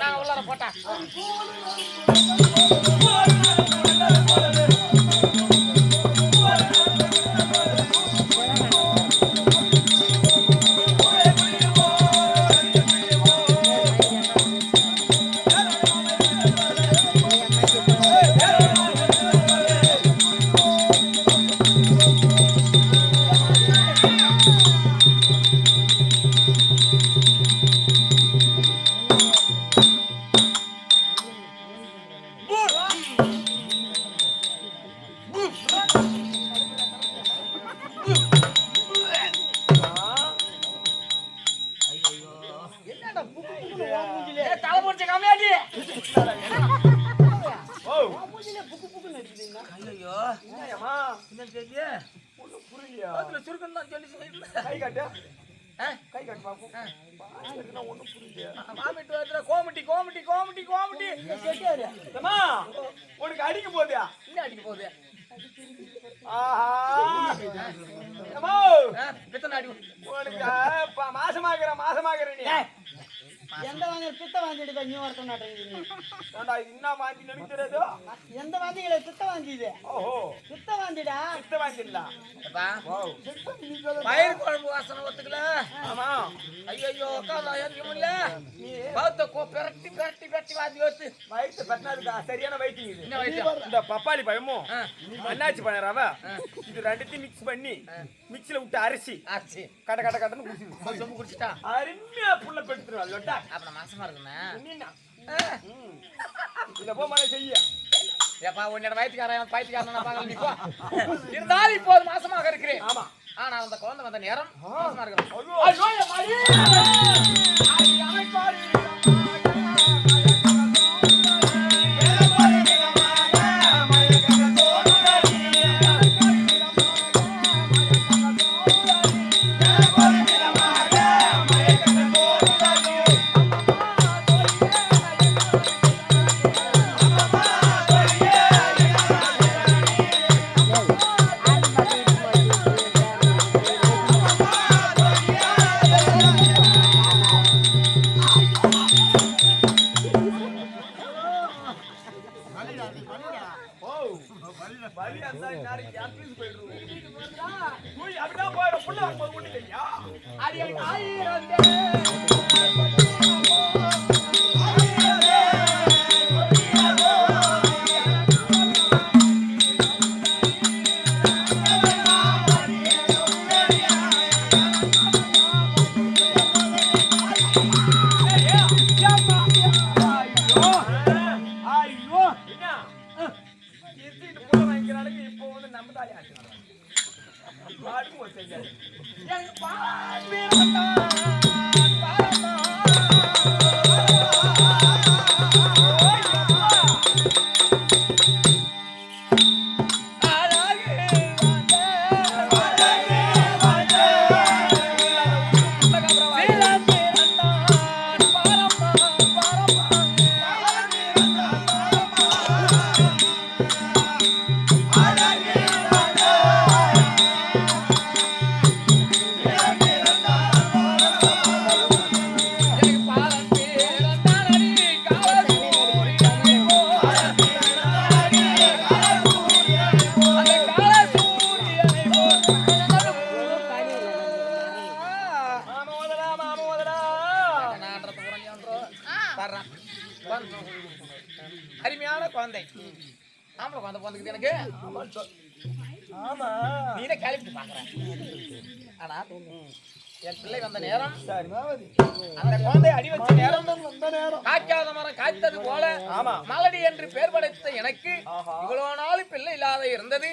நான் உள்ளார போட்டா. ஒண்ணும் புரியலையா வாமிட்டு வருதுடா கோமிட்டி கோமிட்டி கோமிட்டி கோமிட்டி. அம்மா உனக்கு அடிக்க போதியா என்ன அடிக்க போகுது? ஆஹா. அம்மா ஆ, பித்தனை அடி? உனக்கு ப- மாசமாகிற மாசமாகிற நீ. எந்த வாங்க பித்த வாங்கிட்டு நீ ஏண்டா, இது என்ன மாத்தி நினைக்கிறதோ? எந்த வாந்திகளை பித்த வாந்திது ஓஹோ. பித்த வாந்திடா சித்த வாங்கிடலாம் பயிர் குழம்பு வாசனை ஒத்துக்கல. ஆமா. ஐயோ உட்காந்து ஏற்க முடியல. பௌத்த கோ பிரட்டி பிரட்டி பிரட்டி வாதி வச்சு. வயிற்று பத்தினாதுக்கா சரியான வயிற்று என்ன இந்த பப்பாளி பழமும். அண்ணாச்சி பழம் ரவை? இது ரெண்டுத்தையும் மிக்ஸ் பண்ணி மிக்ஸில விட்டு அரிசி. ஆச்சு கட கட கடன்னு சொம்பு குடிச்சிட்டா? அருமையா புள்ள பெடுத்துருவா அப்புறம் மாசமா இருக்குண்ணே என்னன்னா? ஆ. இத போ மலை செய்ய. ஏப்பா உன்னோட வயிற்றுக்காரன் பயிற்றுக்காரன் நான் பார்க்கல நீ போ. இருந்தாலும் இப்போது மாசமாக இருக்கிறேன். ஆமா. ஆனா அந்த குழந்தை வந்த நேரம் மாசமா இருக்கிறேன் போயிடும். புள்ள வரும்போது ஒண்ணு இல்லையா ஆயிரம் என் பாண்டிரத்தான் ஆமா. நீனே கிளப்பிட்டு பாக்குற. ஆனா என் பிள்ளை வந்த நேரம் அந்த குழந்தை அடி வச்ச நேரம் வந்த நேரம். காய்க்காத மரம் காய்த்தது போல ஆமா. மலடி என்று பெயர் படைத்த எனக்கு. இவ்வளவு நாள் பிள்ளை இல்லாத இருந்தது.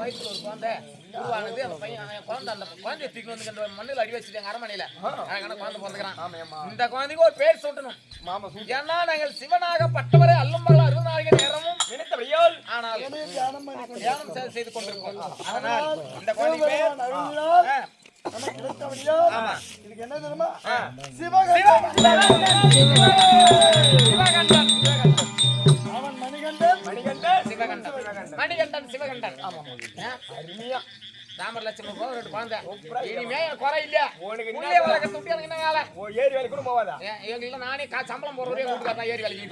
வயித்துல ஒரு குழந்தை உருவானது. அந்த பையன் என் குழந்தை அந்த குழந்தைய தூக்கி வந்து மண்ணில் அடி வச்சுட்டு அரமனையில அழகான குழந்தை பிறந்துக்கிறான். இந்த குழந்தைக்கு ஒரு பேர் சூட்டணும் ஏன்னா நாங்கள் சிவனாக பட்டவரை அல்லும் பகல் அறுபது நாளைக்கு நேரமும் ஆனால் தியானம் செய்து கொண்டிருக்கோம் அதனால் இந்த குழந்தை. இதுக்கு என்ன தெரியுமா? ஆ. தாமரை லட்சம் ரூபாய் ரெண்டு குழந்தை. இனிமே குறை இல்ல உனக்கு உள்ளே வளர்க்க துட்டி எனக்கு என்ன வேலை? ஏரி வேலைக்கு கூட போவாதா எங்களுக்கு நானே கா சம்பளம் போடுறதே கொடுக்காத ஏறி வேலைக்கு.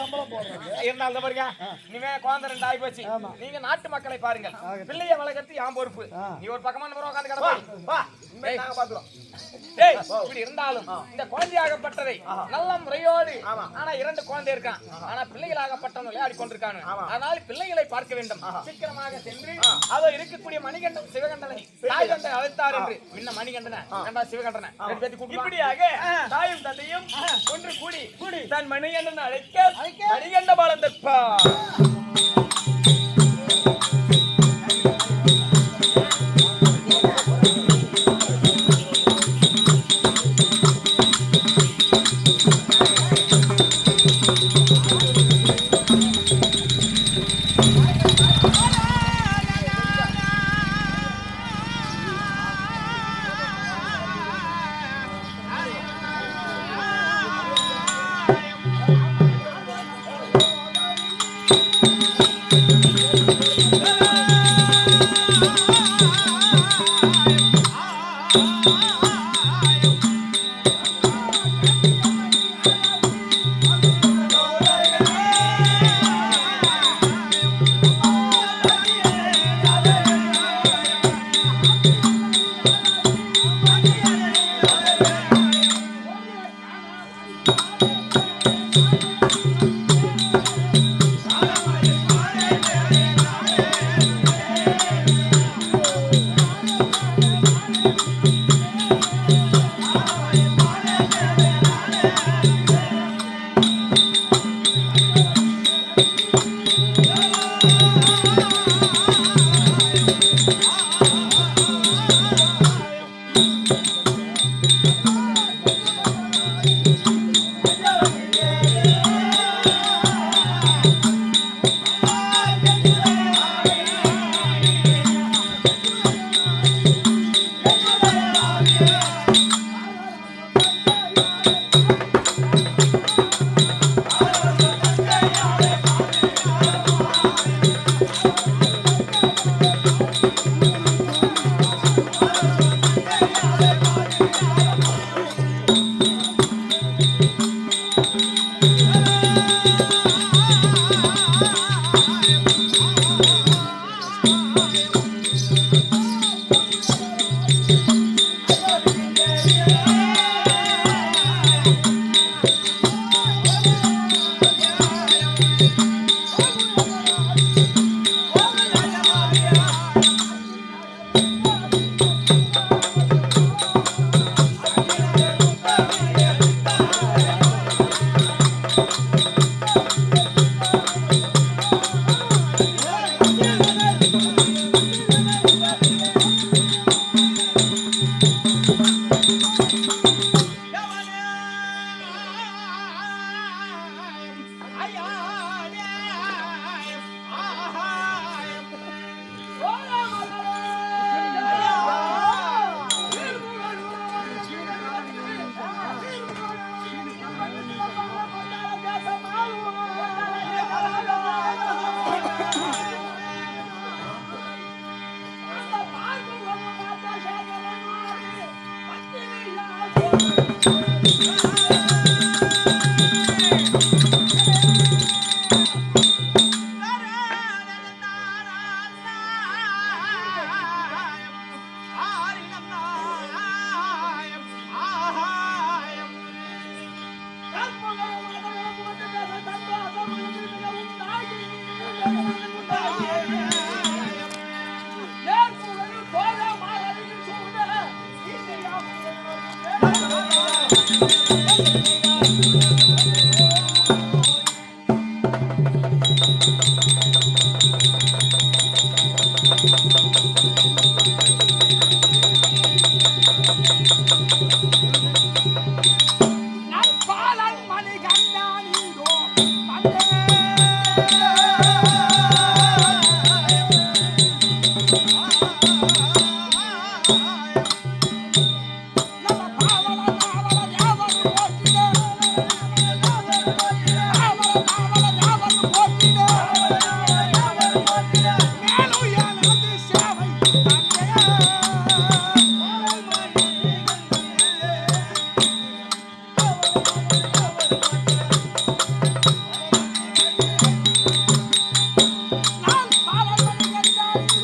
சம்பளம் போடுறோம். இருந்தாலும் இந்த பாருங்க. இனிமே குழந்தை ரெண்டு ஆகி போச்சு. நீங்க நாட்டு மக்களை பாருங்கள். பிள்ளைய வளர்க்கறது என் பொறுப்பு. நீ ஒரு பக்கமா நம்ம உட்காந்து கிடப்பா. வா. நாங்க பாத்துறோம் டேய் இப்படி இருந்தாலும் இந்த குழந்தையாகப்பட்டதை நல்ல முறையோடு ஆனா இரண்டு குழந்தை இருக்கான். ஆனா பிள்ளைகளாகப்பட்டவன் விளையாடி கொண்டிருக்கானு அதனால பிள்ளைகளை பார்க்க வேண்டும். சீக்கிரமாக சென்று அதோ இருக்கக்கூடிய மணிகண்டன் சிவகண்டனை தாய் தந்தை அழைத்தார் என்று. முன்ன மணிகண்டனை? கண்டா சிவகண்டனை. இப்படியாக தாயும் தந்தையும் ஒன்று கூடி கூடி. தன் மணிகண்டன் அழைக்க மணிகண்ட பாலம்